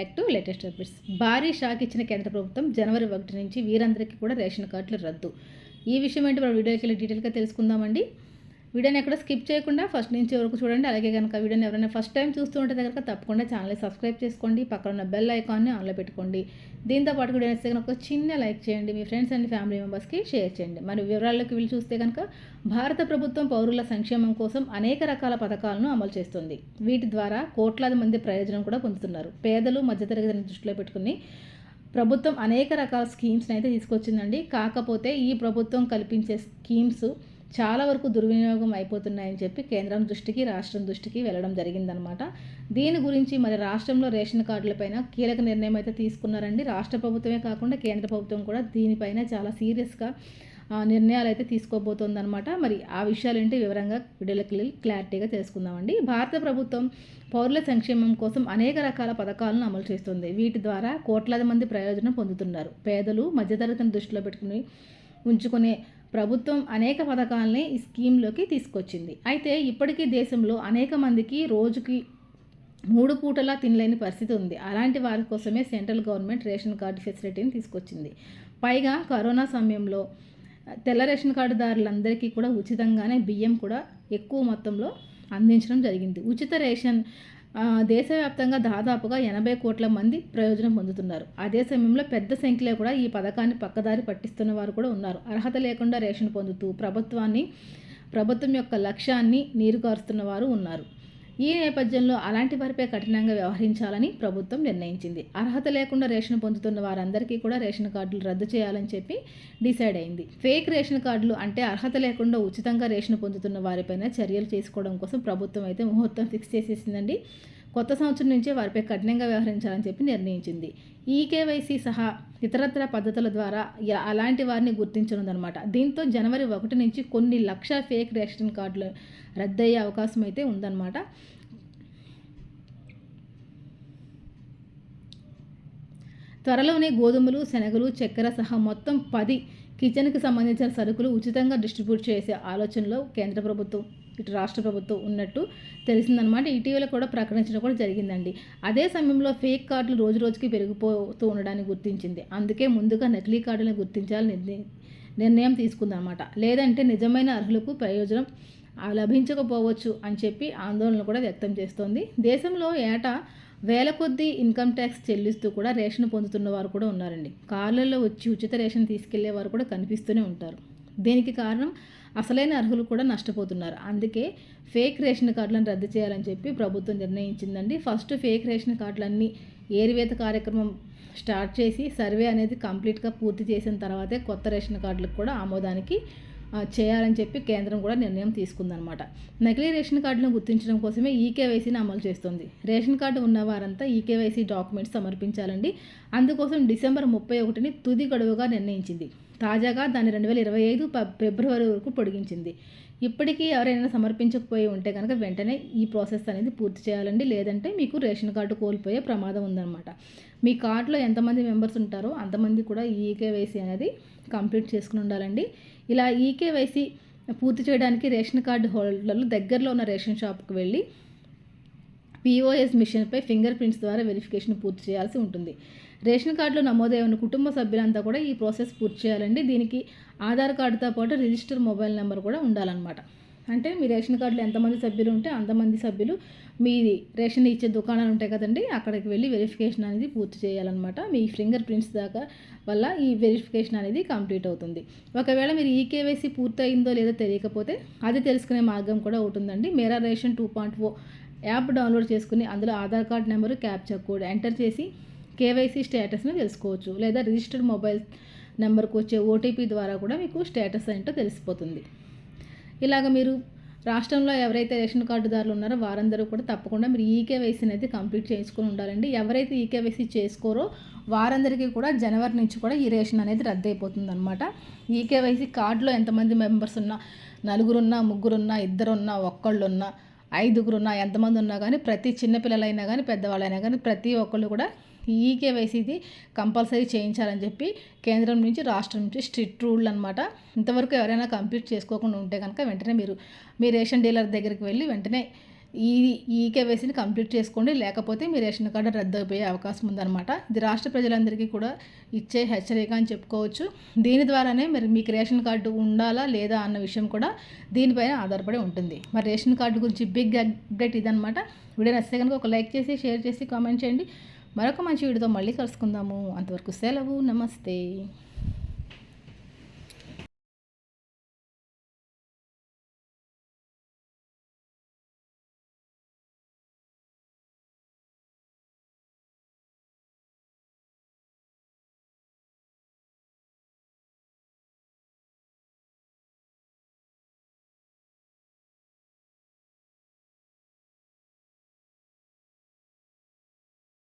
Back to latest updates. భారీ shock ఇచ్చిన కేంద్ర ప్రభుత్వం జనవరి ఒకటి నుంచి వీరందరికీ కూడా రేషన్ కార్డులు రద్దు. ఈ విషయం ఏంటి? మన వీడియోకి వెళ్ళి డీటెయిల్గా తెలుసుకుందామండి. వీడియోని ఎక్కడ స్కిప్ చేయకుండా ఫస్ట్ నుంచి వరకు చూడండి. అలాగే కనుక వీడియోని ఎవరైనా ఫస్ట్ టైం చూస్తూ ఉంటే కనుక తప్పకుండా ఛానల్ని సబ్స్క్రైబ్ చేసుకోండి. పక్కన ఉన్న బెల్ ఐకాన్ని ఆన్లో పెట్టుకోండి. దీంతో పాటు కూడా కనుక ఒక చిన్న లైక్ చేయండి. మీ ఫ్రెండ్స్ అండ్ ఫ్యామిలీ మెంబర్స్కి షేర్ చేయండి. మరి వివరాల్లోకి వెళ్ళి చూస్తే కనుక భారత ప్రభుత్వం పౌరుల సంక్షేమం కోసం అనేక రకాల పథకాలను అమలు చేస్తుంది. వీటి ద్వారా కోట్లాది మంది ప్రయోజనం కూడా పొందుతున్నారు. పేదలు మధ్యతరగతిని దృష్టిలో పెట్టుకుని ప్రభుత్వం అనేక రకాల స్కీమ్స్ని అయితే తీసుకొచ్చిందండి. కాకపోతే ఈ ప్రభుత్వం కల్పించే స్కీమ్స్ చాలా వరకు దుర్వినియోగం అయిపోతున్నాయని చెప్పి కేంద్రం దృష్టికి రాష్ట్రం దృష్టికి వెళ్ళడం జరిగిందనమాట దీని గురించి మరి రాష్ట్రంలో రేషన్ కార్డులపైన కీలక నిర్ణయం అయితే తీసుకున్నారండి. రాష్ట్ర ప్రభుత్వమే కాకుండా కేంద్ర ప్రభుత్వం కూడా దీనిపైన చాలా సీరియస్గా నిర్ణయాలు అయితే తీసుకోబోతోందనమాట మరి ఆ విషయాలు ఏంటి వివరంగా వీడియోలోకి క్లారిటీగా తెలుసుకుందామండి. భారత ప్రభుత్వం పౌరుల సంక్షేమం కోసం అనేక రకాల పథకాలను అమలు చేస్తుంది. వీటి ద్వారా కోట్లాది మంది ప్రయోజనం పొందుతున్నారు. పేదలు మధ్యతరగతిని దృష్టిలో పెట్టుకుని ఉంచుకునే ప్రభుత్వం అనేక పథకాలని ఈ స్కీమ్లోకి తీసుకొచ్చింది. అయితే ఇప్పటికీ దేశంలో అనేక మందికి రోజుకి మూడు పూటలా తినలేని పరిస్థితి ఉంది. అలాంటి వారి కోసమే సెంట్రల్ గవర్నమెంట్ రేషన్ కార్డు ఫెసిలిటీని తీసుకొచ్చింది. పైగా కరోనా సమయంలో తెల్ల రేషన్ కార్డుదారులందరికీ కూడా ఉచితంగానే బియ్యం కూడా ఎక్కువ మొత్తంలో అందించడం జరిగింది. ఉచిత రేషన్ దేశవ్యాప్తంగా దాదాపుగా ఎనభై కోట్ల మంది ప్రయోజనం పొందుతున్నారు. అదే సమయంలో పెద్ద సంఖ్యలో కూడా ఈ పథకాన్ని పక్కదారి పట్టిస్తున్న వారు కూడా ఉన్నారు. అర్హత లేకుండా రేషన్ పొందుతూ ప్రభుత్వాన్ని ప్రభుత్వం యొక్క లక్ష్యాన్ని నీరుగారుస్తున్న వారు ఉన్నారు. ఈ నేపథ్యంలో అలాంటి వారిపై కఠినంగా వ్యవహరించాలని ప్రభుత్వం నిర్ణయించింది. అర్హత లేకుండా రేషన్ పొందుతున్న వారందరికీ కూడా రేషన్ కార్డులు రద్దు చేయాలని చెప్పి డిసైడ్ అయింది. ఫేక్ రేషన్ కార్డులు అంటే అర్హత లేకుండా ఉచితంగా రేషన్ పొందుతున్న వారిపైన చర్యలు చేసుకోవడం కోసం ప్రభుత్వం అయితే ముహూర్తం ఫిక్స్ చేసేసిందండి. కొత్త సంవత్సరం నుంచే వారిపై కఠినంగా వ్యవహరించాలని చెప్పి నిర్ణయించింది. ఈకేవైసీ సహా ఇతరత్ర పద్ధతుల ద్వారా అలాంటి వారిని గుర్తించనుందనమాట దీంతో జనవరి ఒకటి నుంచి కొన్ని లక్ష ఫేక్ రేషన్ కార్డులు రద్దయ్యే అవకాశం అయితే ఉందన్నమాట. త్వరలోనే గోధుమలు శనగలు చక్కెర సహా మొత్తం పది కిచెన్కి సంబంధించిన సరుకులు ఉచితంగా డిస్ట్రిబ్యూట్ చేసే ఆలోచనలో కేంద్ర ప్రభుత్వం ఇటు రాష్ట్ర ప్రభుత్వం ఉన్నట్టు తెలిసిందనమాట. ఇటీవల కూడా ప్రకటించడం కూడా జరిగిందండి. అదే సమయంలో ఫేక్ కార్డులు రోజు రోజుకి పెరిగిపోతూ ఉండడాన్ని గుర్తించింది. అందుకే ముందుగా నకిలీ కార్డులను గుర్తించాలని నిర్ణయం తీసుకుందనమాట. లేదంటే నిజమైన అర్హులకు ప్రయోజనం లభించకపోవచ్చు అని చెప్పి ఆందోళన కూడా వ్యక్తం చేస్తోంది. దేశంలో ఏటా వేల కొద్దీ ఇన్కమ్ ట్యాక్స్ చెల్లిస్తూ కూడా రేషన్ పొందుతున్న వారు కూడా ఉన్నారండి. కార్లలో వచ్చి ఉచిత రేషన్ తీసుకెళ్ళే వారు కూడా కనిపిస్తూనే ఉంటారు. దీనికి కారణం అసలైన అర్హులు కూడా నష్టపోతున్నారు. అందుకే ఫేక్ రేషన్ కార్డులను రద్దు చేయాలని చెప్పి ప్రభుత్వం నిర్ణయించిందండి. ఫస్ట్ ఫేక్ రేషన్ కార్డులన్నీ ఏరివేత కార్యక్రమం స్టార్ట్ చేసి సర్వే అనేది కంప్లీట్గా పూర్తి చేసిన తర్వాతే కొత్త రేషన్ కార్డులకు కూడా ఆమోదానికి చేయాలని చెప్పి కేంద్రం కూడా నిర్ణయం తీసుకుందనమాట నకిలీ రేషన్ కార్డును గుర్తించడం కోసమే ఈకేవైసీని అమలు చేస్తుంది. రేషన్ కార్డు ఉన్న వారంతా ఈకేవైసీ డాక్యుమెంట్స్ సమర్పించాలండి. అందుకోసం డిసెంబర్ ముప్పై ఒకటిని తుది గడువుగా నిర్ణయించింది. తాజాగా దాన్ని రెండు వేల ఇరవై ఐదు ఫిబ్రవరి వరకు పొడిగించింది. ఇప్పటికీ ఎవరైనా సమర్పించకపోయి ఉంటే కనుక వెంటనే ఈ ప్రాసెస్ అనేది పూర్తి చేయాలండి. లేదంటే మీకు రేషన్ కార్డు కోల్పోయే ప్రమాదం ఉందన్నమాట. మీ కార్డులో ఎంతమంది మెంబర్స్ ఉంటారో అంతమంది కూడా ఈ ఈకేవైసీ అనేది కంప్లీట్ చేసుకుని ఉండాలండి. ఇలా ఈకేవైసీ పూర్తి చేయడానికి రేషన్ కార్డు హోల్డర్లు దగ్గరలో ఉన్న రేషన్ షాప్కి వెళ్ళి పిఓఎస్ మిషన్పై ఫింగర్ ప్రింట్స్ ద్వారా వెరిఫికేషన్ పూర్తి చేయాల్సి ఉంటుంది. రేషన్ కార్డులో నమోదై ఉన్న కుటుంబ సభ్యులంతా కూడా ఈ ప్రాసెస్ పూర్తి చేయాలండి. దీనికి ఆధార్ కార్డుతో పాటు రిజిస్టర్ మొబైల్ నెంబర్ కూడా ఉండాలన్నమాట. అంటే మీ రేషన్ కార్డులో ఎంతమంది సభ్యులు ఉంటే అంతమంది సభ్యులు మీ రేషన్ ఇచ్చే దుకాణాలు ఉంటాయి కదండి అక్కడికి వెళ్ళి వెరిఫికేషన్ అనేది పూర్తి చేయాలన్నమాట. మీ ఫింగర్ ప్రింట్స్ దాకా వల్ల ఈ వెరిఫికేషన్ అనేది కంప్లీట్ అవుతుంది. ఒకవేళ మీరు ఈ కేవైసీ పూర్తయిందో లేదో తెలియకపోతే అది తెలుసుకునే మార్గం కూడా ఉంటుందండి Mera ration two point O app download చేసుకుని అందులో Aadhaar card number captcha code enter చేసి కేవైసీ స్టేటస్ని తెలుసుకోవచ్చు. లేదా రిజిస్టర్డ్ మొబైల్ నెంబర్కి వచ్చే ఓటీపీ ద్వారా కూడా మీకు స్టేటస్ ఏంటో తెలిసిపోతుంది. ఇలాగ మీరు రాష్ట్రంలో ఎవరైతే రేషన్ కార్డుదారులు ఉన్నారో వారందరూ కూడా తప్పకుండా మీరు ఈకేవైసీ అనేది కంప్లీట్ చేసుకుని ఉండాలండి. ఎవరైతే ఈకేవైసీ చేసుకోరో వారందరికీ కూడా జనవరి నుంచి కూడా ఈ రేషన్ అనేది రద్దయిపోతుంది అనమాట ఈకేవైసీ కార్డులో ఎంతమంది మెంబర్స్ ఉన్నా నలుగురున్నా ముగ్గురున్నా ఇద్దరున్నా ఒక్కళ్ళున్నా ఐదుగురున్నా ఎంతమంది ఉన్నా కానీ ప్రతి చిన్నపిల్లలైనా కానీ పెద్దవాళ్ళైనా కానీ ప్రతి ఒక్కళ్ళు కూడా ఈ కేవైసీది కంపల్సరీ చేయించాలని చెప్పి కేంద్రం నుంచి రాష్ట్రం నుంచి స్ట్రిక్ట్ రూల్ అనమాట ఇంతవరకు ఎవరైనా కంప్లీట్ చేసుకోకుండా ఉంటే కనుక వెంటనే మీరు మీ రేషన్ డీలర్ దగ్గరికి వెళ్ళి వెంటనే ఈ ఈకేవైసీని కంప్లీట్ చేసుకోండి. లేకపోతే మీ రేషన్ కార్డు రద్దు అయిపోయే అవకాశం ఉందన్నమాట. ఇది రాష్ట్ర ప్రజలందరికీ కూడా ఇచ్చే హెచ్చరిక అని చెప్పుకోవచ్చు. దీని ద్వారానే మరి మీకు రేషన్ కార్డు ఉండాలా లేదా అన్న విషయం కూడా దీనిపైన ఆధారపడి ఉంటుంది. మరి రేషన్ కార్డు గురించి బిగ్ అప్డేట్ ఇదనమాట వీడియో నచ్చితే కనుక ఒక లైక్ చేసి షేర్ చేసి కామెంట్ చేయండి. మరొక మంచి వీడియోతో మళ్ళీ కలుసుకుందాము. అంతవరకు సెలవు. నమస్తే.